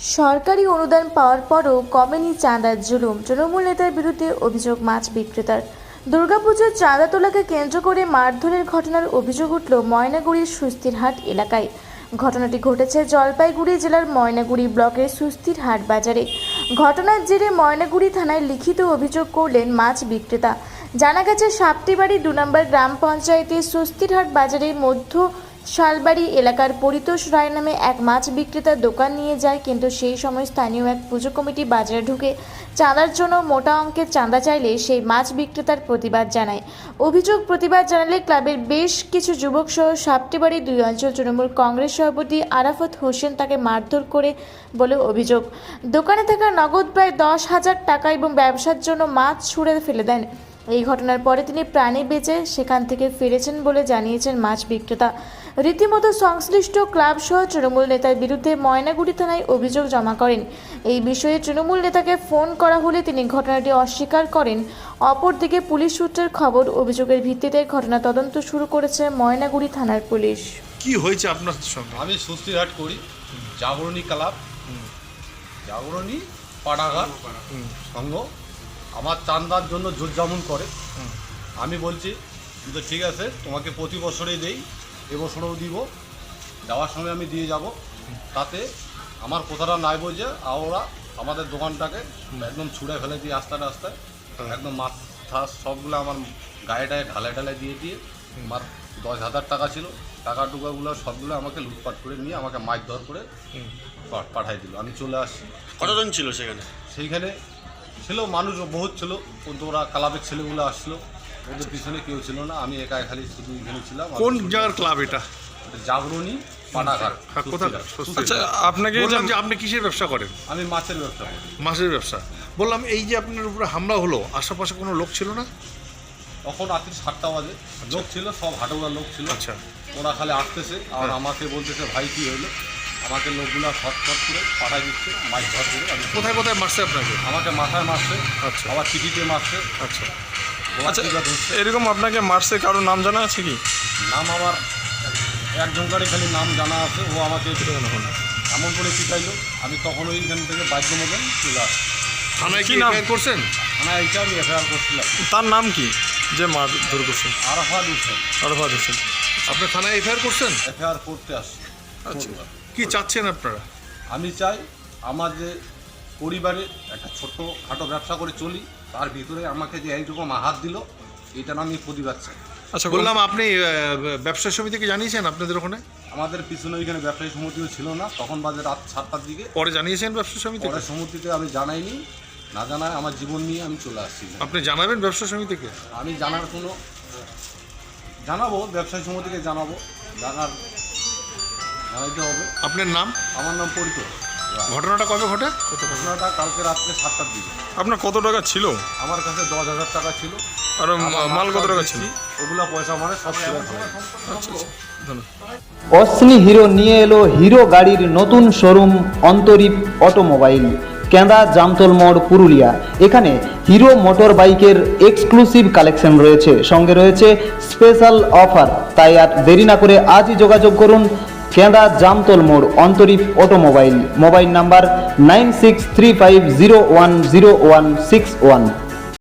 সরকারি অনুদান পাওয়ার পরও কমেনি চাঁদার জুলুম। তৃণমূল নেতার বিরুদ্ধে অভিযোগ মাছ বিক্রেতার। দুর্গাপুজোর চাঁদা তোলাকে কেন্দ্র করে মারধরের ঘটনার অভিযোগ উঠল ময়নাগুড়ির সুস্থিরহাট এলাকায়। ঘটনাটি ঘটেছে জলপাইগুড়ি জেলার ময়নাগুড়ি ব্লকের সুস্থিরহাট বাজারে। ঘটনার জেরে ময়নাগুড়ি থানায় লিখিত অভিযোগ করলেন মাছ বিক্রেতা। জানা গেছে, সাপটিবাড়ি দু নম্বর গ্রাম পঞ্চায়েতের সুস্থিরহাট বাজারের মধ্য শালবাড়ি এলাকার পরিতোষ রায় নামে এক মাছ বিক্রেতার দোকান নিয়ে যায়, কিন্তু সেই সময় স্থানীয় এক পুজো কমিটি বাজারে ঢুকে। চাঁদার জন্য মোটা অঙ্কের চাঁদা চাইলে সেই মাছ বিক্রেতার প্রতিবাদ জানায়। অভিযোগ প্রতিবাদ জানালে ক্লাবের বেশ কিছু যুবক সহ সাপটিবাড়ি দুই অঞ্চল তৃণমূল কংগ্রেস সভাপতি আরাফত হোসেন তাকে মারধর করে বলে অভিযোগ। দোকানে থাকা নগদ প্রায় দশ হাজার টাকা এবং ব্যবসার জন্য মাছ ছুঁড়ে ফেলে দেন। এই ঘটনার পরে তিনি প্রাণে বেঁচে সেখান থেকে ফিরেছেন বলে জানিয়েছেন মাছ বিক্রেতা। রীতিমতো সংশ্লিষ্ট ক্লাব সহ তৃণমূল নেতার বিরুদ্ধে ময়নাগুড়ি থানায় অভিযোগ জমা করেন। এই বিষয়ে তৃণমূল নেতাকে ফোন করা হলে তিনি ঘটনাটি অস্বীকার করেন। অপরদিকে পুলিশ সূত্রের খবর অভিযোগের ভিত্তিতে ঘটনা তদন্ত শুরু করেছে ময়নাগুড়ি থানার পুলিশ। কি হয়েছে আপনার সঙ্গে? আমি সুস্থিরহাট করি জাগরণী ক্লাব। জাগরণী পাড়াঘাট। সংঘ আমার চান্দার জন্য জোর জামুন করে আমি বলছি তো ঠিক আছে তোমাকে প্রতি বছরেই দেই। এবছরও দিব। যাওয়ার সময় আমি দিয়ে যাব। তাতে আমার কথাটা নাই বোঝে আর ওরা আমাদের দোকানটাকে একদম ছুঁড়ে ফেলে দিয়ে আস্তে আস্তে একদম মাথা সবগুলো আমার গায়ে টায়ে ঢালে ঢালে দিয়ে দিয়ে আমার দশ হাজার টাকা ছিল। টাকা টুকাগুলো সবগুলো আমাকে লুটপাট করে নিয়ে আমাকে মাছ ধর করে পাঠাই দিল। আমি চলে আসছি। কতজন ছিল সেখানে? সেইখানে ছিল মানুষ বহুত ছিল। কিন্তু ওরা ক্লাবের ছেলেগুলো আসলো। ওদের পিছনে কেউ ছিল না আমি একা খালি শুধু এখানে ছিলাম কোন জায়গার ক্লাব এটা? এটা জাগরণী পাটাঘাট। হ্যাঁ, কোথায়? আচ্ছা আপনাকে বললাম যে আপনি কিসের ব্যবসা করেন? আমি মাছের ব্যবসা করি। মাছের ব্যবসা। বললাম এই যে আপনার উপরে হামলা হলো আশেপাশে কোনো লোক ছিল না? তখন রাত্রি সাতটা বাজে। লোক ছিল সব হাটুয়ার লোক ছিল। আচ্ছা। ওরা খালি আসতেছে আর আমাকে বলতেছে ভাই কি হলো? আমাকে লোকগুলা শর্ট শর্ট করে পাঠাই দিচ্ছে মাছ ধর করে। আমি কোথায় কোথায় মারছে আপনাকে? আমাকে মাথায় মারছে আচ্ছা। আবার চিঠিতে মারছে। আচ্ছা। আচ্ছা এরকম আপনাকে মারছে কারোর নাম জানা আছে কি? নাম আমার একজনকারই খালি নাম জানা আছে ও আমাকে এমন করে পিটাইলো আমি তখন ওইখান থেকে বাধ্য মতন চলে আসি থানায় কি নাম? করছেন? থানা এইটা আমি এফআইআর করছিলাম। তার নাম কি যে মার ধর করছে? আরাফাত হোসেন। আরফাত হোসেন। আপনি থানায় এফআইআর করছেন? এফআইআর করতে আসছি। আচ্ছা। কি চাচ্ছেন আপনারা? আমি চাই আমার যে পরিবারে একটা ছোট্ট খাটো ব্যবসা করে চলি তার ভিতরে আমাকে যে এইটুকু হাত দিল এটা আমি প্রতিবাদ চাই। আচ্ছা বললাম আপনি আহ, ব্যবসা সমিতিকে জানিয়েছেন আপনাদের ওখানে? আমাদের পিছনে ওইখানে ব্যবসায়ী সমিতিও ছিল না তখন বাজে রাত সাতটার দিকে। পরে জানিয়েছেন ব্যবসা সমিতি পরে সমিতিতে আমি জানাইনি না জানায় আমার জীবন নিয়ে আমি চলে আসছি। আপনি জানাবেন ব্যবসা সমিতিকে? আমি জানার কোনো জানাব ব্যবসায়ী সমিতিকে জানাব জানার জানাইতে হবে। আপনার নাম? আমার নাম পরিত ঘটনাটা কবে ঘটে? ঘটনাটা কালকে রাত্রে সাতটার দিকে। আপনার কত টাকা ছিল? আমার কাছে দশ হাজার টাকা ছিল। আর মাল কত টাকা ছিল? ওগুলা পয়সা মানে সব আচ্ছা আচ্ছা ধন্যবাদ। অশ্নি হিরো নিয়ে এলো হিরো গাড়ির নতুন শোরুম অন্তরীপ অটোমোবাইল কেন্দা জামতল মোড় পুরুলিয়া। এখানে হিরো মোটর বাইকের এক্সক্লুসিভ কালেকশন রয়েছে। সঙ্গে রয়েছে স্পেশাল অফার তাই আর দেরি না করে আজই যোগাযোগ করুন Kenda Jamtal Mor, Antarip automobile, mobile number nine six three five zero one zero one six one.